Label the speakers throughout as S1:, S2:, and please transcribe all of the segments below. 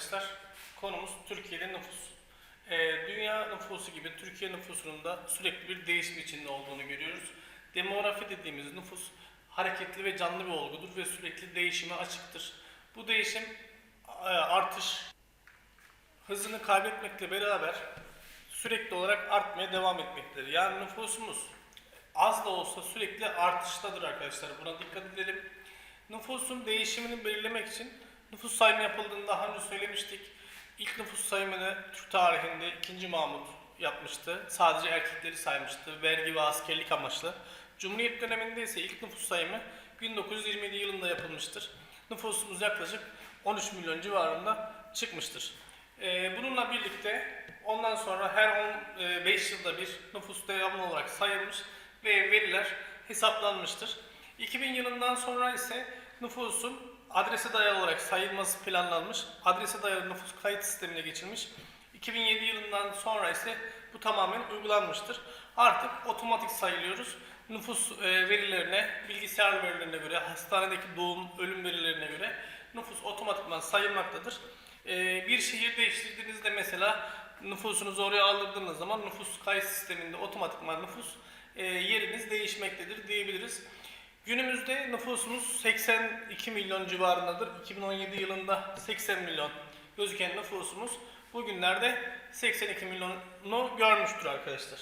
S1: arkadaşlar. Konumuz Türkiye'de nüfus. Ee, dünya nüfusu gibi Türkiye nüfusunun da sürekli bir değişim içinde olduğunu görüyoruz. Demografi dediğimiz nüfus hareketli ve canlı bir olgudur ve sürekli değişime açıktır. Bu değişim e, artış hızını kaybetmekle beraber sürekli olarak artmaya devam etmektedir. Yani nüfusumuz az da olsa sürekli artıştadır arkadaşlar. Buna dikkat edelim. Nüfusun değişimini belirlemek için nüfus sayımı yapıldığını daha önce söylemiştik. İlk nüfus sayımını Türk tarihinde 2. Mahmut yapmıştı. Sadece erkekleri saymıştı. Vergi ve askerlik amaçlı. Cumhuriyet döneminde ise ilk nüfus sayımı 1927 yılında yapılmıştır. Nüfusumuz yaklaşık 13 milyon civarında çıkmıştır. Ee, bununla birlikte ondan sonra her 15 yılda bir nüfus devamlı olarak sayılmış ve veriler hesaplanmıştır. 2000 yılından sonra ise nüfusun adrese dayalı olarak sayılması planlanmış. Adrese dayalı nüfus kayıt sistemine geçilmiş. 2007 yılından sonra ise bu tamamen uygulanmıştır. Artık otomatik sayılıyoruz. Nüfus e, verilerine, bilgisayar verilerine göre, hastanedeki doğum, ölüm verilerine göre nüfus otomatikman sayılmaktadır. E, bir şehir değiştirdiğinizde mesela nüfusunuzu oraya aldırdığınız zaman nüfus kayıt sisteminde otomatikman nüfus e, yeriniz değişmektedir diyebiliriz. Günümüzde nüfusumuz 82 milyon civarındadır. 2017 yılında 80 milyon gözüken nüfusumuz bugünlerde 82 milyonu görmüştür arkadaşlar.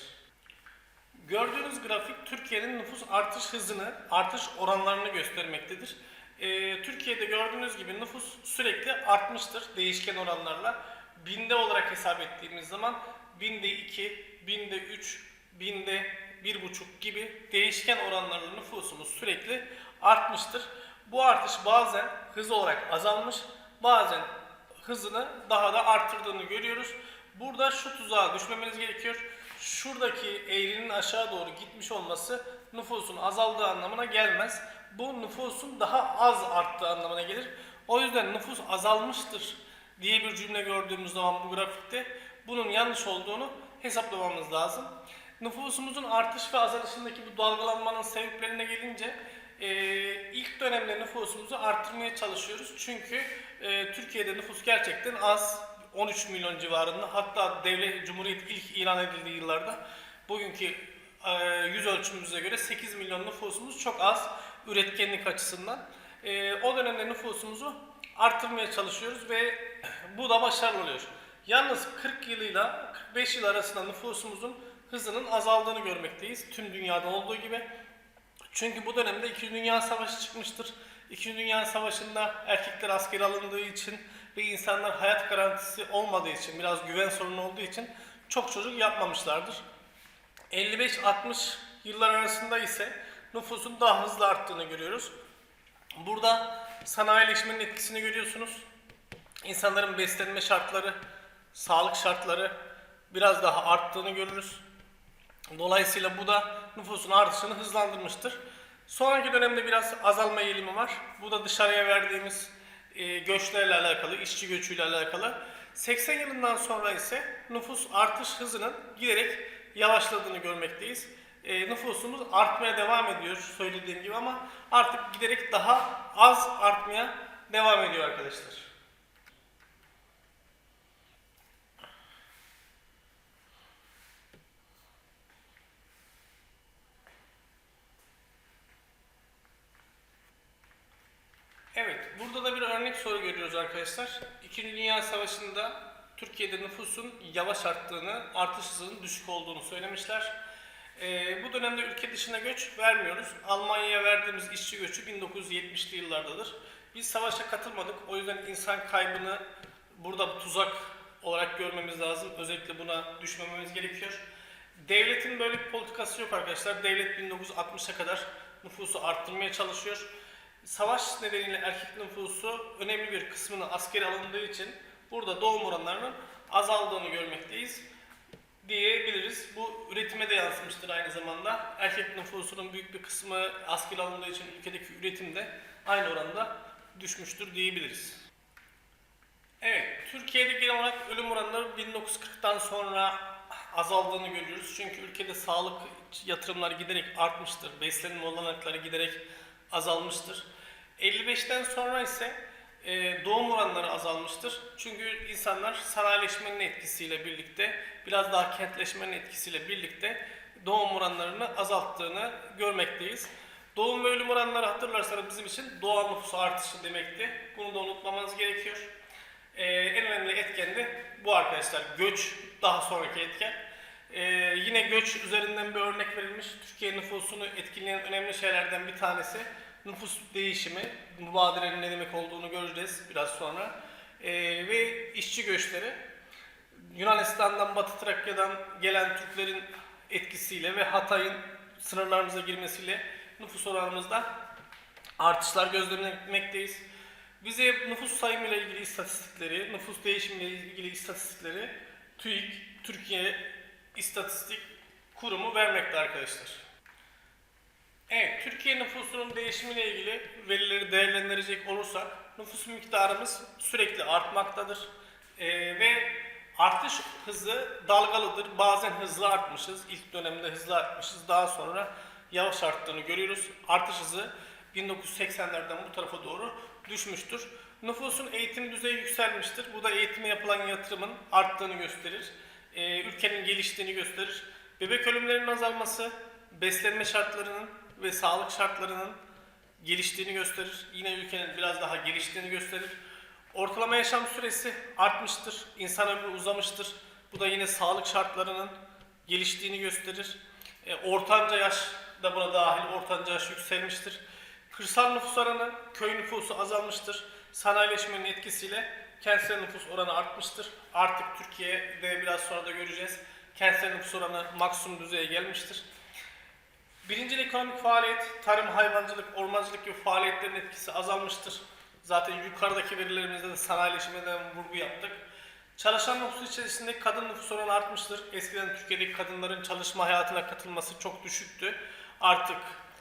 S1: Gördüğünüz grafik Türkiye'nin nüfus artış hızını, artış oranlarını göstermektedir. Ee, Türkiye'de gördüğünüz gibi nüfus sürekli artmıştır değişken oranlarla. Binde olarak hesap ettiğimiz zaman binde 2, binde 3, binde 1,5 gibi değişken oranlarla nüfusumuz sürekli artmıştır. Bu artış bazen hız olarak azalmış, bazen hızını daha da arttırdığını görüyoruz. Burada şu tuzağa düşmemeniz gerekiyor. Şuradaki eğrinin aşağı doğru gitmiş olması nüfusun azaldığı anlamına gelmez. Bu nüfusun daha az arttığı anlamına gelir. O yüzden nüfus azalmıştır diye bir cümle gördüğümüz zaman bu grafikte bunun yanlış olduğunu hesaplamamız lazım. Nüfusumuzun artış ve azalışındaki bu dalgalanmanın sebeplerine gelince e, ilk dönemde nüfusumuzu arttırmaya çalışıyoruz. Çünkü e, Türkiye'de nüfus gerçekten az. 13 milyon civarında. Hatta devlet cumhuriyet ilk ilan edildiği yıllarda bugünkü e, yüz ölçümümüze göre 8 milyon nüfusumuz çok az üretkenlik açısından. E, o dönemde nüfusumuzu arttırmaya çalışıyoruz ve bu da başarılı oluyor. Yalnız 40 yılıyla 45 yıl arasında nüfusumuzun hızının azaldığını görmekteyiz. Tüm dünyada olduğu gibi. Çünkü bu dönemde 2. Dünya Savaşı çıkmıştır. 2. Dünya Savaşı'nda erkekler asker alındığı için ve insanlar hayat garantisi olmadığı için, biraz güven sorunu olduğu için çok çocuk yapmamışlardır. 55-60 yıllar arasında ise nüfusun daha hızlı arttığını görüyoruz. Burada sanayileşmenin etkisini görüyorsunuz. İnsanların beslenme şartları, sağlık şartları biraz daha arttığını görürüz. Dolayısıyla bu da nüfusun artışını hızlandırmıştır. Sonraki dönemde biraz azalma eğilimi var. Bu da dışarıya verdiğimiz e, göçlerle alakalı, işçi göçüyle alakalı. 80 yılından sonra ise nüfus artış hızının giderek yavaşladığını görmekteyiz. E, nüfusumuz artmaya devam ediyor söylediğim gibi ama artık giderek daha az artmaya devam ediyor arkadaşlar. Evet, burada da bir örnek soru görüyoruz arkadaşlar. İkinci Dünya Savaşı'nda Türkiye'de nüfusun yavaş arttığını, artış hızının düşük olduğunu söylemişler. Ee, bu dönemde ülke dışına göç vermiyoruz. Almanya'ya verdiğimiz işçi göçü 1970'li yıllardadır. Biz savaşa katılmadık. O yüzden insan kaybını burada tuzak olarak görmemiz lazım. Özellikle buna düşmememiz gerekiyor. Devletin böyle bir politikası yok arkadaşlar. Devlet 1960'a kadar nüfusu arttırmaya çalışıyor. Savaş nedeniyle erkek nüfusu önemli bir kısmını askeri alındığı için burada doğum oranlarının azaldığını görmekteyiz diyebiliriz. Bu üretime de yansımıştır aynı zamanda. Erkek nüfusunun büyük bir kısmı asker alındığı için ülkedeki üretim de aynı oranda düşmüştür diyebiliriz. Evet, Türkiye'de genel olarak ölüm oranları 1940'tan sonra azaldığını görüyoruz. Çünkü ülkede sağlık yatırımları giderek artmıştır. Beslenme olanakları giderek azalmıştır. 55'ten sonra ise e, doğum oranları azalmıştır. Çünkü insanlar sanayileşmenin etkisiyle birlikte, biraz daha kentleşmenin etkisiyle birlikte doğum oranlarını azalttığını görmekteyiz. Doğum ve ölüm oranları hatırlarsanız bizim için doğal nüfus artışı demekti. Bunu da unutmamanız gerekiyor. Ee, en önemli etken de bu arkadaşlar. Göç daha sonraki etken. Ee, yine göç üzerinden bir örnek verilmiş. Türkiye nüfusunu etkileyen önemli şeylerden bir tanesi nüfus değişimi. Mübadelenin ne demek olduğunu göreceğiz biraz sonra. Ee, ve işçi göçleri. Yunanistan'dan, Batı Trakya'dan gelen Türklerin etkisiyle ve Hatay'ın sınırlarımıza girmesiyle nüfus oranımızda artışlar gözlemlemekteyiz. Bize nüfus sayımı ile ilgili istatistikleri, nüfus değişimi ile ilgili istatistikleri TÜİK, Türkiye İstatistik Kurumu vermekte arkadaşlar. Evet, Türkiye nüfusunun değişimiyle ilgili verileri değerlendirecek olursak nüfus miktarımız sürekli artmaktadır. Ee, ve artış hızı dalgalıdır. Bazen hızlı artmışız. İlk dönemde hızlı artmışız. Daha sonra yavaş arttığını görüyoruz. Artış hızı 1980'lerden bu tarafa doğru düşmüştür. Nüfusun eğitim düzeyi yükselmiştir. Bu da eğitime yapılan yatırımın arttığını gösterir. Ee, ülkenin geliştiğini gösterir. Bebek ölümlerinin azalması, beslenme şartlarının ve sağlık şartlarının geliştiğini gösterir. Yine ülkenin biraz daha geliştiğini gösterir. Ortalama yaşam süresi artmıştır. İnsan ömrü uzamıştır. Bu da yine sağlık şartlarının geliştiğini gösterir. E, ortanca yaş da buna dahil. Ortanca yaş yükselmiştir. Kırsal nüfus oranı, köy nüfusu azalmıştır. Sanayileşmenin etkisiyle kentsel nüfus oranı artmıştır. Artık Türkiye'de biraz sonra da göreceğiz. Kentsel nüfus oranı maksimum düzeye gelmiştir. Birincil ekonomik faaliyet, tarım, hayvancılık, ormancılık gibi faaliyetlerin etkisi azalmıştır. Zaten yukarıdaki verilerimizde de sanayileşmeden vurgu yaptık. Çalışan nüfus içerisinde kadın nüfus oranı artmıştır. Eskiden Türkiye'deki kadınların çalışma hayatına katılması çok düşüktü. Artık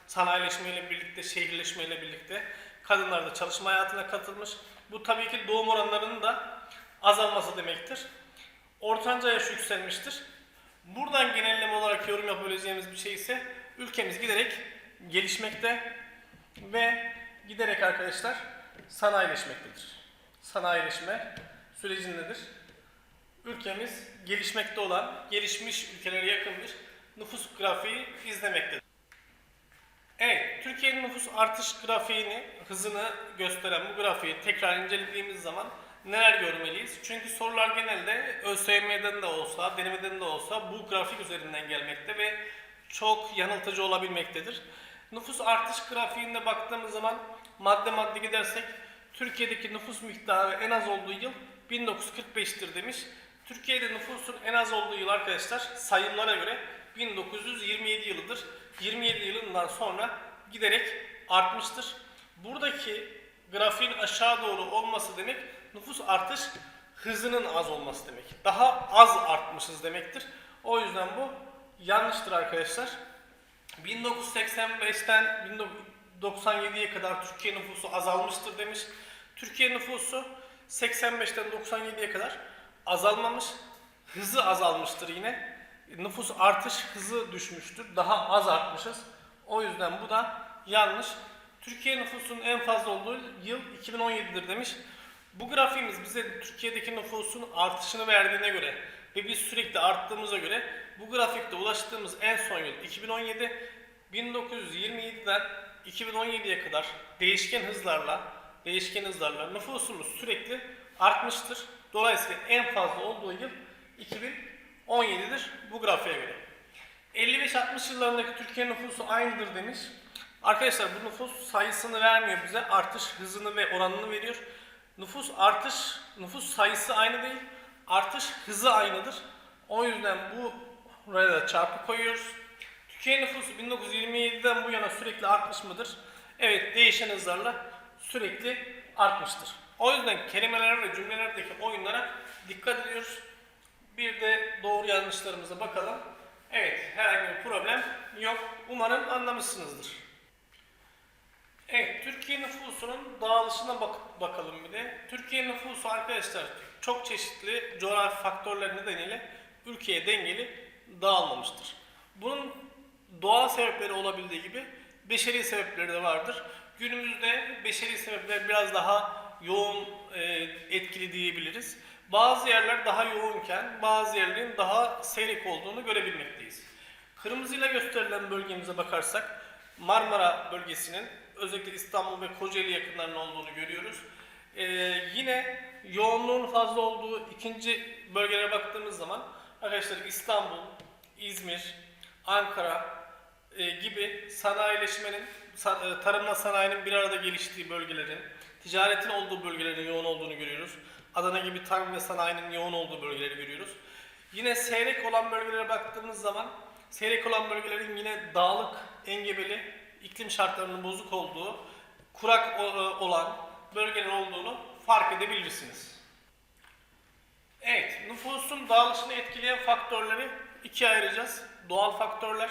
S1: sanayileşmeyle birlikte, şehirleşmeyle birlikte kadınlar da çalışma hayatına katılmış. Bu tabii ki doğum oranlarının da azalması demektir. Ortanca yaş yükselmiştir. Buradan genelleme olarak yorum yapabileceğimiz bir şey ise ülkemiz giderek gelişmekte ve giderek arkadaşlar sanayileşmektedir. Sanayileşme sürecindedir. Ülkemiz gelişmekte olan, gelişmiş ülkelere yakın bir nüfus grafiği izlemektedir. Evet, Türkiye'nin nüfus artış grafiğini, hızını gösteren bu grafiği tekrar incelediğimiz zaman neler görmeliyiz? Çünkü sorular genelde ÖSYM'den de olsa, denemeden de olsa bu grafik üzerinden gelmekte ve çok yanıltıcı olabilmektedir. Nüfus artış grafiğinde baktığımız zaman madde madde gidersek Türkiye'deki nüfus miktarı en az olduğu yıl 1945'tir demiş. Türkiye'de nüfusun en az olduğu yıl arkadaşlar sayımlara göre 1927 yılıdır. 27 yılından sonra giderek artmıştır. Buradaki grafiğin aşağı doğru olması demek nüfus artış hızının az olması demek. Daha az artmışız demektir. O yüzden bu yanlıştır arkadaşlar. 1985'ten 1997'ye kadar Türkiye nüfusu azalmıştır demiş. Türkiye nüfusu 85'ten 97'ye kadar azalmamış, hızı azalmıştır yine. Nüfus artış hızı düşmüştür. Daha az artmışız. O yüzden bu da yanlış. Türkiye nüfusunun en fazla olduğu yıl 2017'dir demiş. Bu grafiğimiz bize Türkiye'deki nüfusun artışını verdiğine göre ve biz sürekli arttığımıza göre bu grafikte ulaştığımız en son yıl 2017. 1927'den 2017'ye kadar değişken hızlarla değişken hızlarla nüfusumuz sürekli artmıştır. Dolayısıyla en fazla olduğu yıl 2017'dir bu grafiğe göre. 55-60 yıllarındaki Türkiye nüfusu aynıdır demiş. Arkadaşlar bu nüfus sayısını vermiyor bize. Artış hızını ve oranını veriyor. Nüfus artış, nüfus sayısı aynı değil. Artış hızı aynıdır. O yüzden bu buraya da çarpı koyuyoruz. Türkiye nüfusu 1927'den bu yana sürekli artmış mıdır? Evet, değişen hızlarla sürekli artmıştır. O yüzden kelimeler ve cümlelerdeki oyunlara dikkat ediyoruz. Bir de doğru yanlışlarımıza bakalım. Evet, herhangi bir problem yok. Umarım anlamışsınızdır. Evet, Türkiye nüfusunun dağılışına bak bakalım bir de. Türkiye nüfusu arkadaşlar çok çeşitli coğrafi faktörler nedeniyle ülkeye dengeli dağılmamıştır. Bunun doğal sebepleri olabildiği gibi beşeri sebepleri de vardır. Günümüzde beşeri sebepler biraz daha yoğun e, etkili diyebiliriz. Bazı yerler daha yoğunken bazı yerlerin daha seyrek olduğunu görebilmekteyiz. Kırmızıyla gösterilen bölgemize bakarsak Marmara bölgesinin özellikle İstanbul ve Kocaeli yakınlarında olduğunu görüyoruz. Ee, yine yoğunluğun fazla olduğu ikinci bölgelere baktığımız zaman arkadaşlar İstanbul, İzmir, Ankara e, gibi sanayileşmenin, sa- e, tarımla sanayinin bir arada geliştiği bölgelerin, ticaretin olduğu bölgelerin yoğun olduğunu görüyoruz. Adana gibi tarım ve sanayinin yoğun olduğu bölgeleri görüyoruz. Yine seyrek olan bölgelere baktığımız zaman seyrek olan bölgelerin yine dağlık, engebeli, iklim şartlarının bozuk olduğu, kurak e, olan bölgeler olduğunu fark edebilirsiniz. Evet, nüfusun dağılışını etkileyen faktörleri ikiye ayıracağız. Doğal faktörler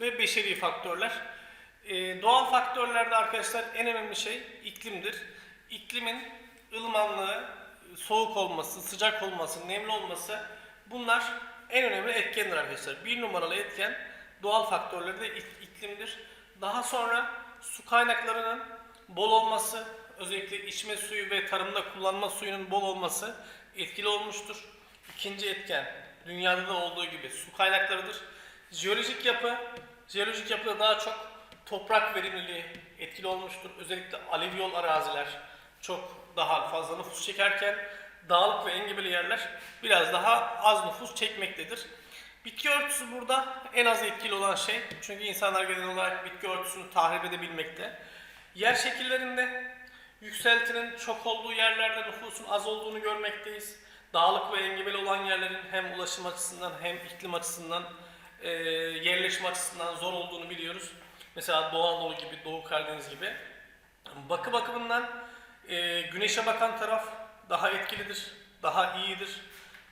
S1: ve beşeri faktörler. Ee, doğal faktörlerde arkadaşlar en önemli şey iklimdir. İklimin ılımanlığı, soğuk olması, sıcak olması, nemli olması bunlar en önemli etkendir arkadaşlar. Bir numaralı etken doğal faktörlerde ik- iklimdir. Daha sonra su kaynaklarının bol olması, özellikle içme suyu ve tarımda kullanma suyunun bol olması etkili olmuştur. İkinci etken dünyada da olduğu gibi su kaynaklarıdır. Jeolojik yapı, jeolojik yapıda daha çok toprak verimliliği etkili olmuştur. Özellikle alüvyol araziler çok daha fazla nüfus çekerken dağlık ve engebeli yerler biraz daha az nüfus çekmektedir. Bitki örtüsü burada en az etkili olan şey. Çünkü insanlar genel olarak bitki örtüsünü tahrip edebilmekte. Yer şekillerinde yükseltinin çok olduğu yerlerde nüfusun az olduğunu görmekteyiz. Dağlık ve engebeli olan yerlerin hem ulaşım açısından hem iklim açısından e, yerleşme açısından zor olduğunu biliyoruz. Mesela Doğu Anadolu gibi, Doğu Karadeniz gibi. Bakı bakımından e, güneşe bakan taraf daha etkilidir, daha iyidir.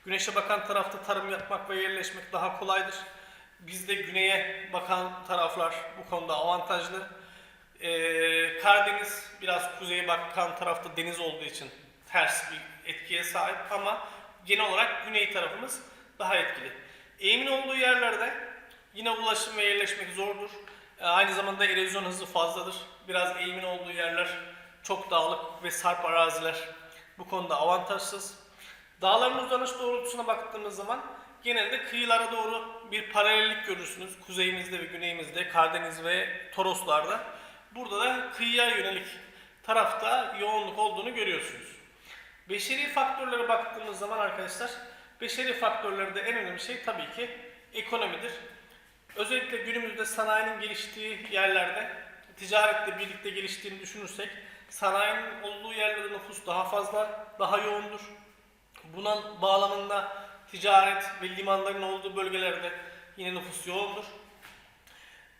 S1: Güneşe bakan tarafta tarım yapmak ve yerleşmek daha kolaydır. Bizde güneye bakan taraflar bu konuda avantajlı. Ee, Karadeniz biraz kuzeye bakan tarafta deniz olduğu için ters bir etkiye sahip ama genel olarak güney tarafımız daha etkili. Eğimin olduğu yerlerde yine ulaşım ve yerleşmek zordur. Ee, aynı zamanda erozyon hızı fazladır. Biraz eğimin olduğu yerler çok dağlık ve sarp araziler bu konuda avantajsız. Dağların uzanış doğrultusuna baktığımız zaman genelde kıyılara doğru bir paralellik görürsünüz. Kuzeyimizde ve güneyimizde, Karadeniz ve Toroslarda. Burada da kıyıya yönelik tarafta yoğunluk olduğunu görüyorsunuz. Beşeri faktörlere baktığımız zaman arkadaşlar, beşeri faktörlerde en önemli şey tabii ki ekonomidir. Özellikle günümüzde sanayinin geliştiği yerlerde, ticaretle birlikte geliştiğini düşünürsek, sanayinin olduğu yerlerde nüfus daha fazla, daha yoğundur. Bunun bağlamında ticaret ve limanların olduğu bölgelerde yine nüfus yoğundur.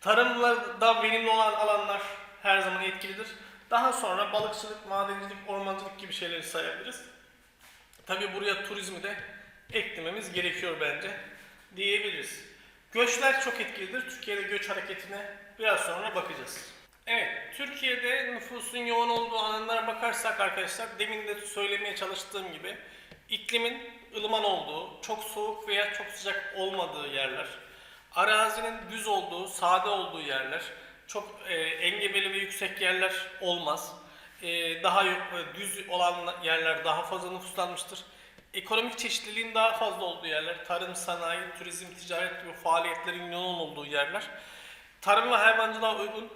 S1: Tarımda verimli olan alanlar her zaman etkilidir. Daha sonra balıkçılık, madencilik, ormancılık gibi şeyleri sayabiliriz. Tabi buraya turizmi de eklememiz gerekiyor bence diyebiliriz. Göçler çok etkilidir. Türkiye'de göç hareketine biraz sonra bakacağız. Evet, Türkiye'de nüfusun yoğun olduğu alanlara bakarsak arkadaşlar demin de söylemeye çalıştığım gibi iklimin ılıman olduğu, çok soğuk veya çok sıcak olmadığı yerler, arazinin düz olduğu, sade olduğu yerler, çok e, engebeli ve yüksek yerler olmaz. E, daha e, düz olan yerler daha fazla nüfuslanmıştır. Ekonomik çeşitliliğin daha fazla olduğu yerler, tarım, sanayi, turizm, ticaret gibi faaliyetlerin yoğun olduğu yerler, tarım ve hayvancılığa uygun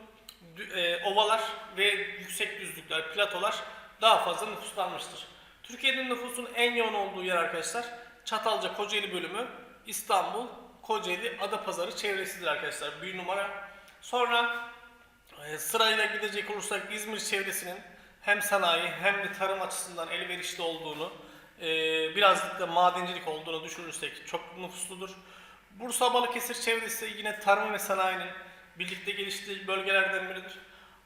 S1: e, ovalar ve yüksek düzlükler, platolar daha fazla nüfuslanmıştır. Türkiye'nin nüfusun en yoğun olduğu yer arkadaşlar Çatalca Kocaeli bölümü, İstanbul, Kocaeli, Adapazarı çevresidir arkadaşlar. Bir numara. Sonra e, sırayla gidecek olursak İzmir çevresinin hem sanayi hem de tarım açısından elverişli olduğunu, e, birazcık da madencilik olduğunu düşünürsek çok nüfusludur. Bursa Balıkesir çevresi yine tarım ve sanayinin birlikte geliştiği bölgelerden biridir.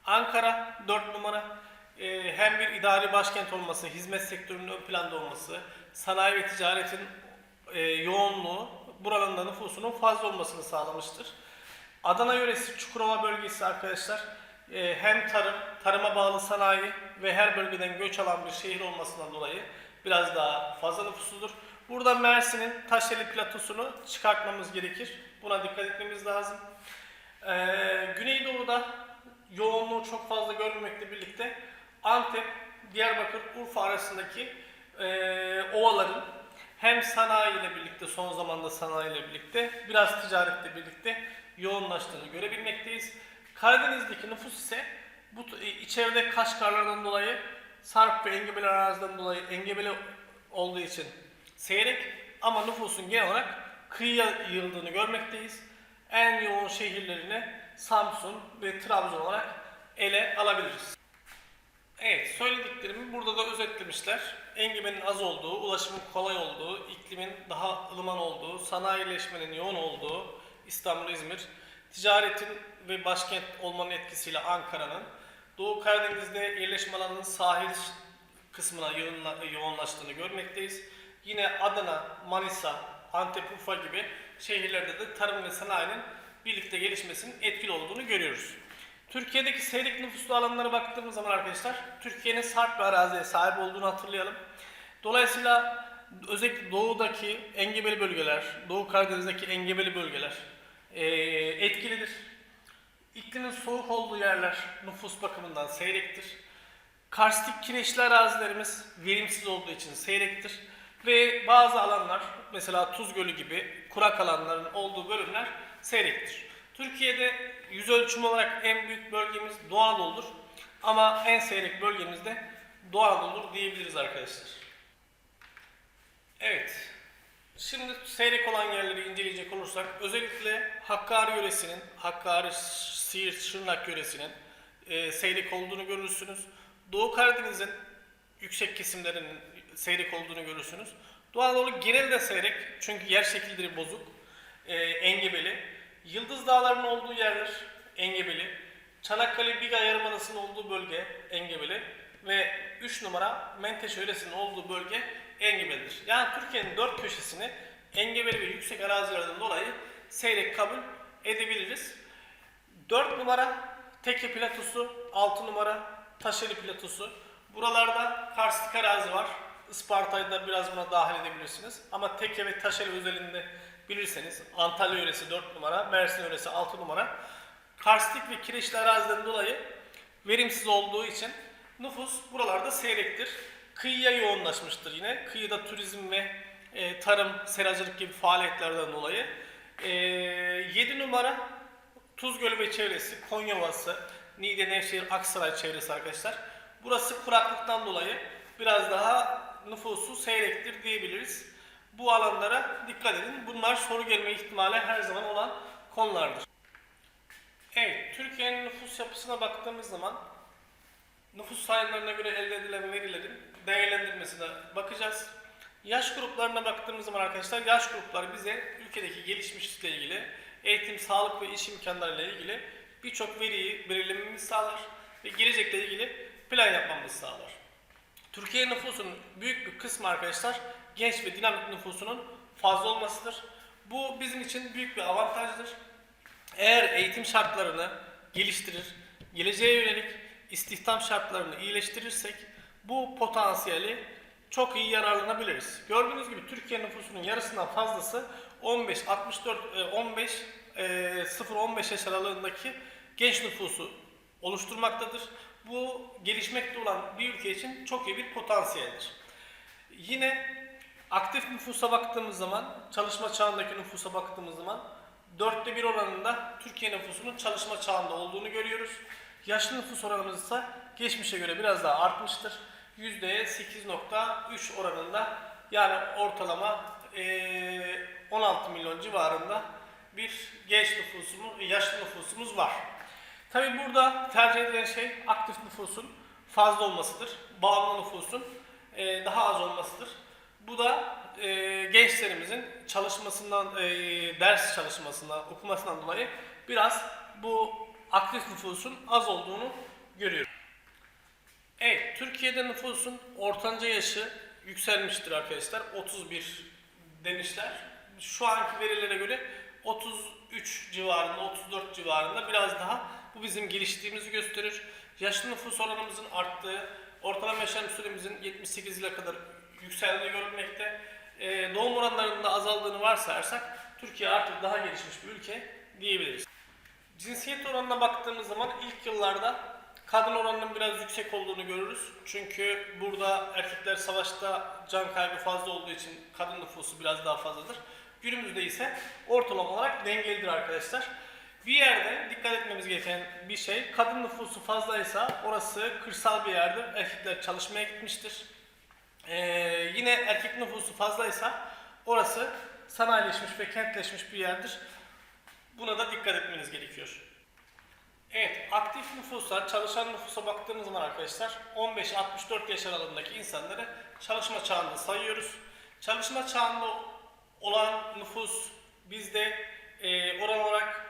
S1: Ankara 4 numara e, hem bir idari başkent olması, hizmet sektörünün ön planda olması, sanayi ve ticaretin yoğunluğu buranın da nüfusunun fazla olmasını sağlamıştır. Adana yöresi Çukurova bölgesi arkadaşlar e, hem tarım, tarıma bağlı sanayi ve her bölgeden göç alan bir şehir olmasından dolayı biraz daha fazla nüfusludur. Burada Mersin'in Taşeli platosunu çıkartmamız gerekir. Buna dikkat etmemiz lazım. Ee, Güneydoğu'da yoğunluğu çok fazla görmemekle birlikte Antep, Diyarbakır, Urfa arasındaki eee, ovaların hem sanayi ile birlikte son zamanda sanayi ile birlikte biraz ticaretle birlikte yoğunlaştığını görebilmekteyiz. Karadeniz'deki nüfus ise bu t- içeride Kaşgarlardan dolayı Sarp ve Engebeli araziden dolayı engebeli olduğu için seyrek ama nüfusun genel olarak kıyıya yığıldığını görmekteyiz. En yoğun şehirlerini Samsun ve Trabzon olarak ele alabiliriz. Evet, söylediklerimi burada da özetlemişler. Engebenin az olduğu, ulaşımın kolay olduğu, iklimin daha ılıman olduğu, sanayileşmenin yoğun olduğu İstanbul, İzmir, ticaretin ve başkent olmanın etkisiyle Ankara'nın, Doğu Karadeniz'de yerleşme alanının sahil kısmına yoğunla- yoğunlaştığını görmekteyiz. Yine Adana, Manisa, Antep, Urfa gibi şehirlerde de tarım ve sanayinin birlikte gelişmesinin etkili olduğunu görüyoruz. Türkiye'deki seyrek nüfuslu alanlara baktığımız zaman arkadaşlar, Türkiye'nin sarp bir araziye sahip olduğunu hatırlayalım. Dolayısıyla özellikle doğudaki engebeli bölgeler, Doğu Karadeniz'deki engebeli bölgeler eee, etkilidir. İklimin soğuk olduğu yerler nüfus bakımından seyrektir. Karstik kireçli arazilerimiz verimsiz olduğu için seyrektir. Ve bazı alanlar mesela Tuz Gölü gibi kurak alanların olduğu bölümler seyrektir. Türkiye'de yüz ölçümü olarak en büyük bölgemiz Doğu Anadolu'dur. Ama en seyrek bölgemiz de Doğu Anadolu'dur diyebiliriz arkadaşlar. Evet. Şimdi seyrek olan yerleri inceleyecek olursak özellikle Hakkari yöresinin, Hakkari, Siirt, Şırnak yöresinin e, seyrek olduğunu görürsünüz. Doğu Karadeniz'in yüksek kesimlerinin seyrek olduğunu görürsünüz. Doğu Anadolu genelde seyrek çünkü yer şekilleri bozuk, e, engebeli. Yıldız Dağları'nın olduğu yerler engebeli. Çanakkale Biga Yarımadası'nın olduğu bölge engebeli. Ve 3 numara Menteşe yöresinin olduğu bölge engebelidir. Yani Türkiye'nin dört köşesini engebeli ve yüksek arazilerden dolayı seyrek kabul edebiliriz. 4 numara Tekke platosu, 6 numara Taşeli platosu. Buralarda karstik arazi var. Isparta'yı da biraz buna dahil edebilirsiniz. Ama Tekke ve Taşeli özelinde bilirseniz Antalya yöresi 4 numara, Mersin yöresi 6 numara. Karstik ve kireçli araziden dolayı verimsiz olduğu için nüfus buralarda seyrektir. Kıyıya yoğunlaşmıştır yine. Kıyıda turizm ve e, tarım, seracılık gibi faaliyetlerden dolayı. E, 7 numara Tuz Gölü ve çevresi, Konya Ovası, Niğde, Nevşehir, Aksaray çevresi arkadaşlar. Burası kuraklıktan dolayı biraz daha nüfusu seyrektir diyebiliriz. Bu alanlara dikkat edin. Bunlar soru gelme ihtimali her zaman olan konulardır. Evet, Türkiye'nin nüfus yapısına baktığımız zaman nüfus sayımlarına göre elde edilen verilerin değerlendirmesine bakacağız. Yaş gruplarına baktığımız zaman arkadaşlar yaş grupları bize ülkedeki gelişmişlikle ilgili, eğitim, sağlık ve iş imkanlarıyla ilgili birçok veriyi belirlememizi sağlar ve gelecekle ilgili plan yapmamızı sağlar. Türkiye nüfusunun büyük bir kısmı arkadaşlar genç ve dinamik nüfusunun fazla olmasıdır. Bu bizim için büyük bir avantajdır. Eğer eğitim şartlarını geliştirir, geleceğe yönelik istihdam şartlarını iyileştirirsek bu potansiyeli çok iyi yararlanabiliriz. Gördüğünüz gibi Türkiye nüfusunun yarısından fazlası 15 64 e, 15 e, 0-15 yaş aralığındaki genç nüfusu oluşturmaktadır. Bu gelişmekte olan bir ülke için çok iyi bir potansiyeldir. Yine aktif nüfusa baktığımız zaman, çalışma çağındaki nüfusa baktığımız zaman dörtte bir oranında Türkiye nüfusunun çalışma çağında olduğunu görüyoruz. Yaşlı nüfus oranımız ise geçmişe göre biraz daha artmıştır. Yüzdeye 8.3 oranında yani ortalama eee, 16 milyon civarında bir genç nüfusumuz, yaşlı nüfusumuz var. Tabi burada tercih edilen şey aktif nüfusun fazla olmasıdır. Bağımlı nüfusun eee, daha az olmasıdır. Bu da eee, gençlerimizin çalışmasından, ders çalışmasından, okumasından dolayı biraz bu aktif nüfusun az olduğunu görüyoruz. Evet, Türkiye'de nüfusun ortanca yaşı yükselmiştir arkadaşlar. 31 demişler. Şu anki verilere göre 33 civarında, 34 civarında biraz daha bu bizim geliştiğimizi gösterir. Yaşlı nüfus oranımızın arttığı, ortalama yaşam süremizin 78 yıla kadar yükseldiği görülmekte. Ee, doğum oranlarının da azaldığını varsayarsak Türkiye artık daha gelişmiş bir ülke diyebiliriz. Cinsiyet oranına baktığımız zaman ilk yıllarda kadın oranının biraz yüksek olduğunu görürüz. Çünkü burada erkekler savaşta can kaybı fazla olduğu için kadın nüfusu biraz daha fazladır. Günümüzde ise ortalama olarak dengelidir arkadaşlar. Bir yerde dikkat etmemiz gereken bir şey, kadın nüfusu fazlaysa orası kırsal bir yerdir. Erkekler çalışmaya gitmiştir. Ee, yine erkek nüfusu fazlaysa orası sanayileşmiş ve kentleşmiş bir yerdir. Buna da dikkat etmeniz gerekiyor. Evet, aktif nüfusa, çalışan nüfusa baktığımız zaman arkadaşlar 15-64 yaş aralığındaki insanları çalışma çağında sayıyoruz. Çalışma çağında olan nüfus bizde e, oran olarak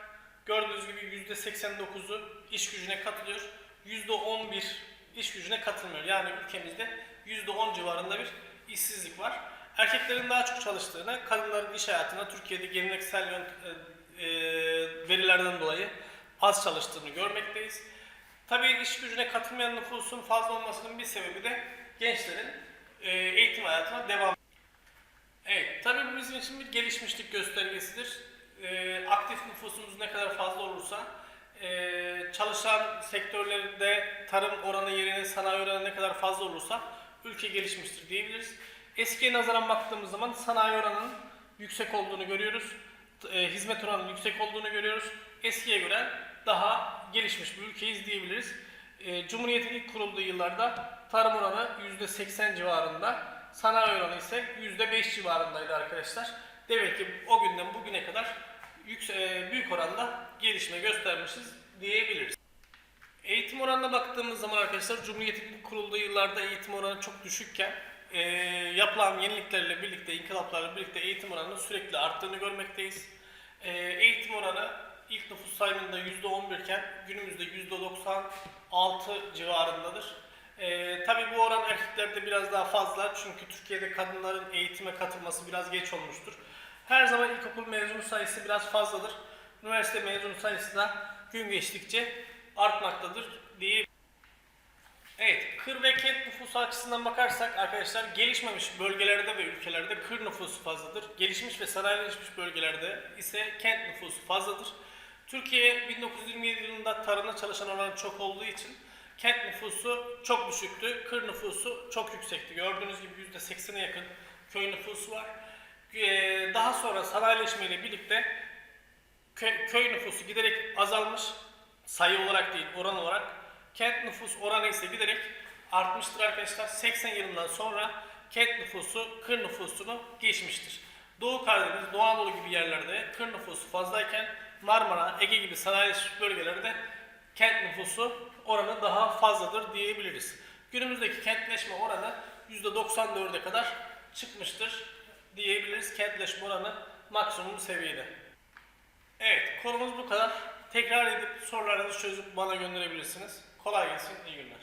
S1: gördüğünüz gibi %89'u iş gücüne katılıyor. %11 iş gücüne katılmıyor. Yani ülkemizde %10 civarında bir işsizlik var. Erkeklerin daha çok çalıştığını, kadınların iş hayatına Türkiye'de geleneksel yönt- e, e, verilerden dolayı az çalıştığını görmekteyiz. Tabii iş gücüne katılmayan nüfusun fazla olmasının bir sebebi de gençlerin e, eğitim hayatına devam Evet, tabii bizim için bir gelişmişlik göstergesidir. E, aktif nüfusumuz ne kadar fazla olursa, e, çalışan sektörlerinde tarım oranı yerine sanayi oranı ne kadar fazla olursa ülke gelişmiştir diyebiliriz. Eskiye nazaran baktığımız zaman sanayi oranının yüksek olduğunu görüyoruz. Hizmet oranının yüksek olduğunu görüyoruz. Eskiye göre daha gelişmiş bir ülkeyiz diyebiliriz. E, Cumhuriyet'in ilk kurulduğu yıllarda tarım oranı %80 civarında, sanayi oranı ise %5 civarındaydı arkadaşlar. Demek ki o günden bugüne kadar e, büyük oranda gelişme göstermişiz diyebiliriz. Eğitim oranına baktığımız zaman arkadaşlar Cumhuriyet'in ilk kurulduğu yıllarda eğitim oranı çok düşükken e, yapılan yeniliklerle birlikte, inkılaplarla birlikte eğitim oranının sürekli arttığını görmekteyiz. E, eğitim oranı ilk nüfus sayımında %11 iken günümüzde %96 civarındadır. E, tabii bu oran erkeklerde biraz daha fazla çünkü Türkiye'de kadınların eğitime katılması biraz geç olmuştur. Her zaman ilkokul mezunu sayısı biraz fazladır. Üniversite mezunu sayısı da gün geçtikçe artmaktadır diye. Evet, kır ve kent nüfusu açısından bakarsak arkadaşlar gelişmemiş bölgelerde ve ülkelerde kır nüfusu fazladır. Gelişmiş ve sanayileşmiş bölgelerde ise kent nüfusu fazladır. Türkiye 1927 yılında tarımda çalışan oran çok olduğu için kent nüfusu çok düşüktü. Kır nüfusu çok yüksekti. Gördüğünüz gibi %80'e yakın köy nüfusu var. Ee, Daha sonra sanayileşmeyle birlikte köy, köy nüfusu giderek azalmış. Sayı olarak değil, oran olarak. Kent nüfus oranı ise giderek artmıştır arkadaşlar. 80 yılından sonra kent nüfusu kır nüfusunu geçmiştir. Doğu Karadeniz, Doğu Anadolu gibi yerlerde kır nüfusu fazlayken Marmara, Ege gibi sanayileşmiş bölgelerde kent nüfusu oranı daha fazladır diyebiliriz. Günümüzdeki kentleşme oranı %94'e kadar çıkmıştır diyebiliriz. Kentleşme oranı maksimum seviyede. Evet, konumuz bu kadar. Tekrar edip sorularınızı çözüp bana gönderebilirsiniz. Kolay gelsin, iyi günler.